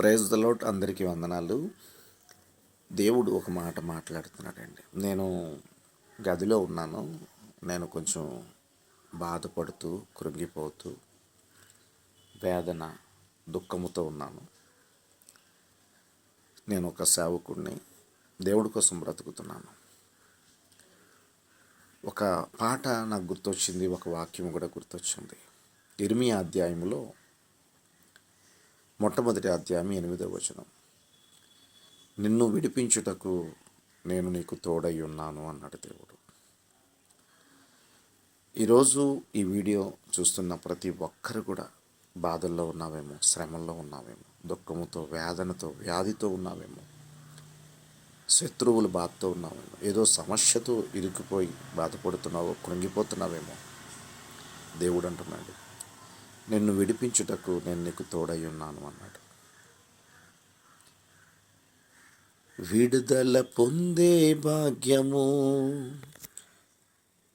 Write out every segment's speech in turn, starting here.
Praise the lot అందరికీ వందనాలు. దేవుడు ఒక మాట మాట్లాడుతున్నాడండి. నేను గదిలో ఉన్నాను. నేను కొంచెం బాధపడుతూ కృంగిపోతూ వేదన దుఃఖముతో ఉన్నాను. నేను ఒక సేవకుడిని దేవుడి కోసం బ్రతుకుతున్నాను. ఒక పాట నాకు గుర్తొచ్చింది ఒక వాక్యం కూడా గుర్తొచ్చింది. ఇర్మియా అధ్యాయంలో మొట్టమొదటి అధ్యాయం ఎనిమిదవ వచనం. నిన్ను విడిపించుటకు నేను నీకు తోడై ఉన్నాను అన్నాడు దేవుడు. ఈరోజు ఈ వీడియో చూస్తున్న ప్రతి ఒక్కరు కూడా బాధల్లో ఉన్నావేమో శ్రమల్లో ఉన్నావేమో దుఃఖముతో వేదనతో వ్యాధితో ఉన్నావేమో శత్రువుల బాధతో ఉన్నావేమో ఏదో సమస్యతో ఇరుక్కుపోయి బాధపడుతున్నావో కృంగిపోతున్నావేమో దేవుడు అంటున్నాడు. నిన్ను విడిపించుటకు నేను నీకు తోడై ఉన్నాను అన్నాడు. విడుదల పొందే భాగ్యము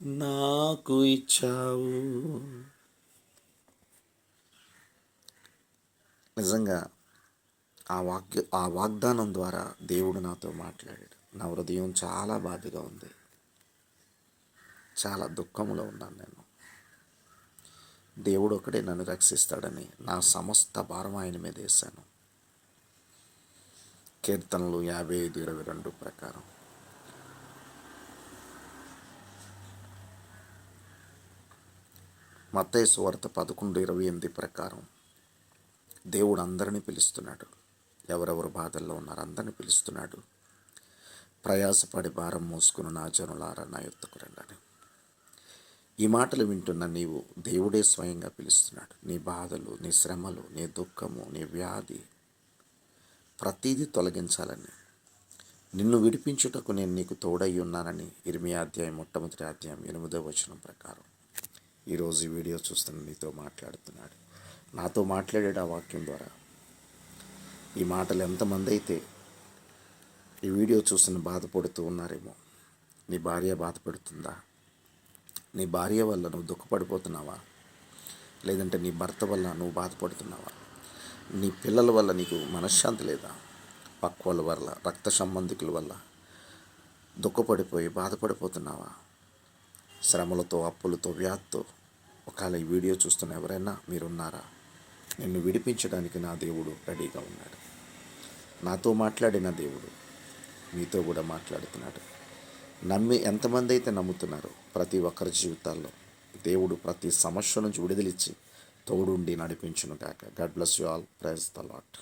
నాకు ఇచ్చావు. నిజంగా ఆ వాక్య ఆ వాగ్దానం ద్వారా దేవుడు నాతో మాట్లాడాడు. నా హృదయం చాలా బాధగా ఉంది. చాలా దుఃఖంలో ఉన్నాను నేను. దేవుడు ఒకడే నన్ను రక్షిస్తాడని నా సమస్త భారం ఆయన మీద వేశాను. కీర్తనలు యాభై ఐదు ఇరవై రెండు ప్రకారం. మత్తయి సువార్త పదకొండు ఇరవై ఎనిమిది ప్రకారం. దేవుడు అందరినీ పిలుస్తున్నాడు. ఎవరెవరు బాధల్లో ఉన్నారు అందరిని పిలుస్తున్నాడు. ప్రయాసపడి భారం మోసుకుని నా జనులారా నా ఎత్తుకు రండి ఈ మాటలు వింటున్న నీవు దేవుడే స్వయంగా పిలుస్తున్నాడు. నీ బాధలు నీ శ్రమలు నీ దుఃఖము నీ వ్యాధి ప్రతీది తొలగించాలని. నిన్ను విడిపించుటకు నేను నీకు తోడై ఉన్నానని ఇరిమి అధ్యాయం మొట్టమొదటి అధ్యాయం ఎనిమిదో వచనం ప్రకారం ఈరోజు ఈ వీడియో చూస్తున్న నీతో మాట్లాడుతున్నాడు. నాతో మాట్లాడాడు ఆ వాక్యం ద్వారా. ఈ మాటలు ఎంతమంది అయితే ఈ వీడియో చూస్తున్న బాధపడుతూ ఉన్నారేమో. నీ భార్య బాధపడుతుందా? నీ భార్య వల్ల నువ్వు దుఃఖపడిపోతున్నావా? లేదంటే నీ భర్త వల్ల నువ్వు బాధపడుతున్నావా? నీ పిల్లల వల్ల నీకు మనశ్శాంతి లేదా? పక్వల వల్ల రక్త సంబంధికుల వల్ల దుఃఖపడిపోయి బాధపడిపోతున్నావా? శ్రమలతో అప్పులతో వ్యాధితో ఒకవేళ ఈ వీడియో చూస్తున్న ఎవరైనా మీరున్నారా? నిన్ను విడిపించడానికి నా దేవుడు రెడీగా ఉన్నాడు. నాతో మాట్లాడిన దేవుడు మీతో కూడా మాట్లాడుతున్నాడు. నమ్మి ఎంతమంది అయితే నమ్ముతున్నారో ప్రతి ఒక్కరి జీవితాల్లో దేవుడు ప్రతి సమస్య నుంచి విడుదలిచ్చి తోడుండి నడిపించును కాక God bless you all praise the lord